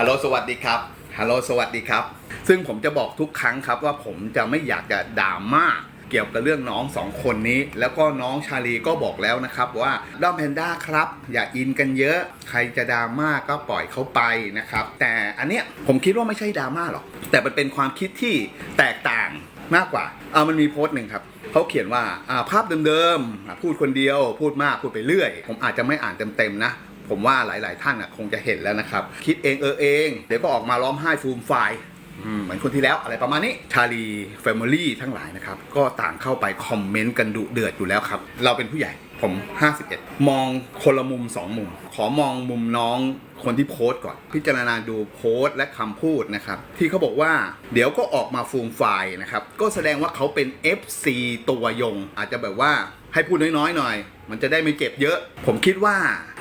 ฮัลโหลสวัสดีครับ ฮัลโหลสวัสดีครับ ซึ่งผมจะบอกทุกครั้งครับว่าผมจะไม่อยากจะด่ามากเกี่ยวกับเรื่องน้องสองคนนี้ แล้วก็น้องชาลีก็บอกแล้วนะครับว่าด้อมแพนด้าครับ อย่าอินกันเยอะ ใครจะดราม่าก็ปล่อยเขาไปนะครับ แต่อันเนี้ยผมคิดว่าไม่ใช่ดราม่าหรอก แต่มันเป็นความคิดที่แตกต่างมากกว่าเอามันมีโพสต์หนึ่งครับเขาเขียนว่าภาพเดิมๆ พูดคนเดียว พูดมากพูดไปเรื่อย ผมอาจจะไม่อ่านเต็มๆนะ ผมว่าหลาย ๆ ท่านอะคงจะเห็นแล้วนะครับ คิดเองเออเอง เดี๋ยวก็ออกมาร้องไห้ฟูมไฟายอืมเหมือนคนที่แล้วอะไรประมาณนี้ชาลีแฟมิลี่ทั้งหลายนะครับ ก็ต่างเข้าไปคอมเมนต์กันดุเดือดอยู่แล้วครับ เราเป็นผู้ใหญ่ผม 51 มองคนละมุม 2 มุม ขอมองมุมน้องคนที่โพสต์ก่อน พิจารณาดูโพสต์และคำพูดนะครับ ที่เขาบอกว่าเดี๋ยวก็ออกมาฟูมไฟล์นะครับ ก็แสดงว่าเขาเป็น FC ตัวยง อาจจะแบบว่า ให้พูดน้อยๆหน่อย มันจะได้ไม่เจ็บเยอะ ผมคิดว่า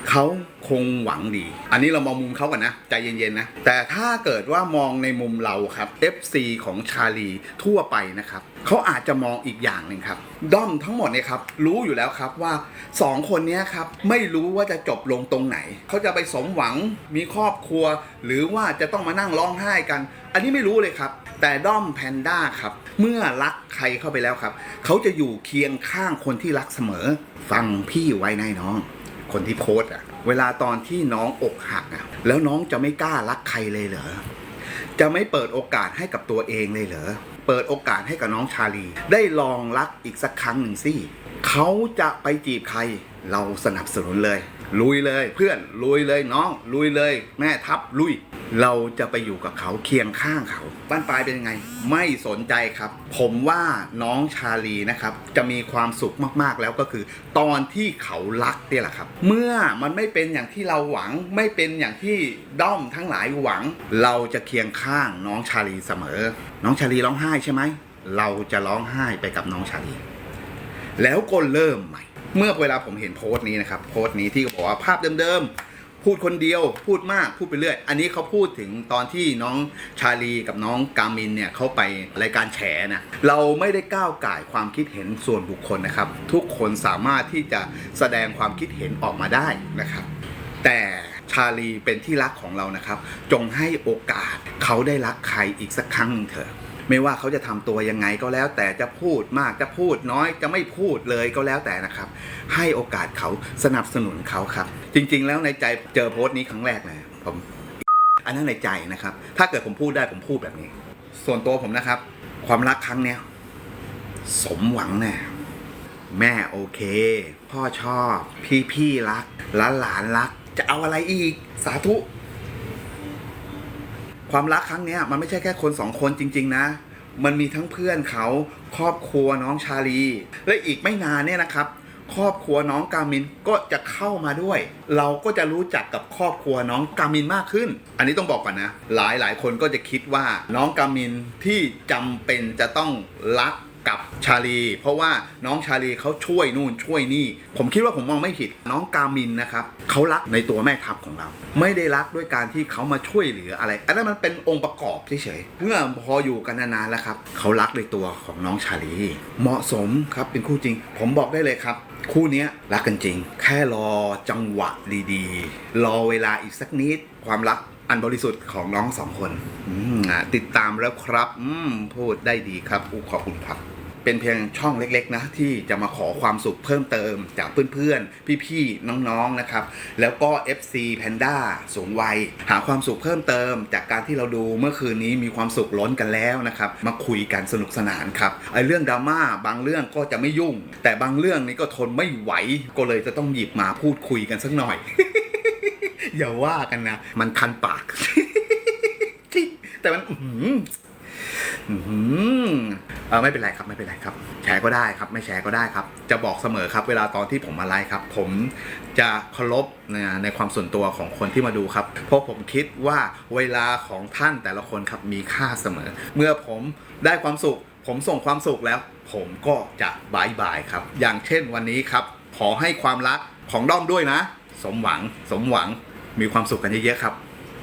เขาคงหวังดี อันนี้เรามองมุมเขาก่อนนะ ใจเย็นๆนะ แต่ถ้าเกิดว่ามองในมุมเราครับ FC ของชาลีทั่วไปนะครับ เขาอาจจะมองอีกอย่างหนึ่งครับ ด้อมทั้งหมดเนี่ยครับ รู้อยู่แล้วครับว่า 2 คนนี้ครับ ไม่รู้ว่าจะจบลงตรงไหน เขาจะไปสมหวังมีครอบครัว หรือว่าจะต้องมานั่งร้องไห้กัน อันนี้ไม่รู้เลยครับ แต่ด้อมแพนด้าครับ เมื่อรักใครเข้าไปแล้วครับ เขาจะอยู่เคียงข้างคนที่รักเสมอ ฟังพี่ไว้ในน้อง คนที่โพสอะเวลาตอนที่น้องอกหักอะแล้วน้องจะไม่กล้ารักใครเลยเหรอจะไม่เปิดโอกาสให้กับตัวเองเลยเหรอเปิดโอกาสให้กับน้องชาลี ได้ลองรักอีกสักครั้งหนึ่งสิ เขาจะไปจีบใคร เราสนับสนุนเลย ลุยเลยเพื่อนลุยเลยน้อง ลุยเลย แม่ทัพลุย เราจะไปอยู่กับเขาเคียงข้างเขา บ้านปลายเป็นยังไง ไม่สนใจครับ ผมว่าน้องชาลีนะครับ จะมีความสุขมากๆแล้วก็คือ ตอนที่เขารักเนี่ยแหละครับ เมื่อมันไม่เป็นอย่างที่เราหวัง ไม่เป็นอย่างที่ด้อมทั้งหลายหวัง เราจะเคียงข้างน้องชาลีเสมอ น้องชาลีร้องไห้ใช่ไหมเราจะร้องไห้ไปกับน้องชาลี แล้วก็เริ่มใหม่ เมื่อเวลาผมเห็นโพสต์นี้นะครับ โพสต์นี้ที่เขาบอกว่าภาพเดิมๆ พูดคนเดียว พูดมาก พูดไปเรื่อย อันนี้เขาพูดถึงตอนที่น้องชาลีกับน้องกามินเนี่ยเขาไปรายการแฉนะ เราไม่ได้ก้าวก่ายความคิดเห็นส่วนบุคคลนะครับ ทุกคนสามารถที่จะแสดงความคิดเห็นออกมาได้นะครับ แต่ชาลีเป็นที่รักของเรานะครับ จงให้โอกาสเขาได้รักใครอีกสักครั้งหนึ่งเถอะ ไม่ว่าเขาจะทำตัวยังไงก็แล้ว แต่จะพูดมากจะพูดน้อยจะไม่พูดเลยก็แล้วแต่นะครับ ให้โอกาสเขาสนับสนุนเขาครับ จริง ๆ แล้วในใจเจอโพสต์นี้ครั้งแรกเลยผมอันนั้นในใจนะครับ ถ้าเกิดผมพูดได้ผมพูดแบบนี้ ส่วนตัวผมนะครับ ความรักครั้งเนี้ยสมหวังแน่แม่โอเค พ่อชอบ พี่พี่รักหลานหลานรัก จะเอาอะไรอีก สาธุ ความรักครั้งเนี้ยมันไม่ใช่แค่คนสองคนจริง ๆ นะ มันมีทั้งเพื่อนเขาครอบครัวน้องชาลี และอีกไม่นานเนี่ยนะครับ ครอบครัวน้องกามินก็จะเข้ามาด้วย เราก็จะรู้จักกับครอบครัวน้องกามินมากขึ้น อันนี้ต้องบอกก่อนนะ หลายหลายคนก็จะคิดว่าน้องกามินที่จำเป็นจะต้องรัก กับชาลี เพราะว่าน้องชาลีเขาช่วยนู่นช่วยนี่ ผมคิดว่าผมมองไม่ผิดน้องกามินนะครับเขารักในตัวแม่ทัพของเรา ไม่ได้รักด้วยการที่เขามาช่วยเหลืออะไร อันนั้นมันเป็นองค์ประกอบเฉยๆเมื่อพออยู่กันนานๆแล้วครับเขารักในตัวของน้องชาลี เหมาะสมครับเป็นคู่จริง ผมบอกได้เลยครับคู่นี้รักกันจริง แค่รอจังหวะดีๆ รอเวลาอีกสักนิด ความรักอันบริสุทธิ์ของน้องสองคนอืมอะติดตามแล้วครับพูดได้ดีครับขอบคุณครับ เป็นเพียงช่องเล็กๆนะที่จะมาขอความสุขเพิ่มเติมจากเพื่อนๆ พี่ๆ น้องๆ นะครับ แล้วก็ FC Panda สูงวัย หาความสุขเพิ่มเติม จากการที่เราดูเมื่อคืนนี้มีความสุขล้นกันแล้วนะครับ มาคุยกันสนุกสนานครับไอ้เรื่องดราม่าบางเรื่องก็จะไม่ยุ่ง แต่บางเรื่องนี้ก็ทนไม่ไหวก็เลยจะต้องหยิบมาพูดคุยกันสักหน่อย อย่าว่ากันนะ มันคันปาก แต่มันอื เออไม่เป็นไรครับไม่เป็นไรครับ แชร์ก็ได้ครับ ไม่แชร์ก็ได้ครับ จะบอกเสมอครับ เวลาตอนที่ผมมาไลฟ์ครับ ผมจะเคารพในในความส่วนตัวของคนที่มาดูครับ เพราะผมคิดว่าเวลาของท่านแต่ละคนครับมีค่าเสมอ เมื่อผมได้ความสุข ผมส่งความสุขแล้ว ผมก็จะบายบายครับ อย่างเช่นวันนี้ครับ ขอให้ความรักของด้อมด้วยนะ สมหวังสมหวังมีความสุขกันเยอะๆครับ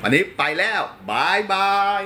วันนี้ไปแล้วบายบาย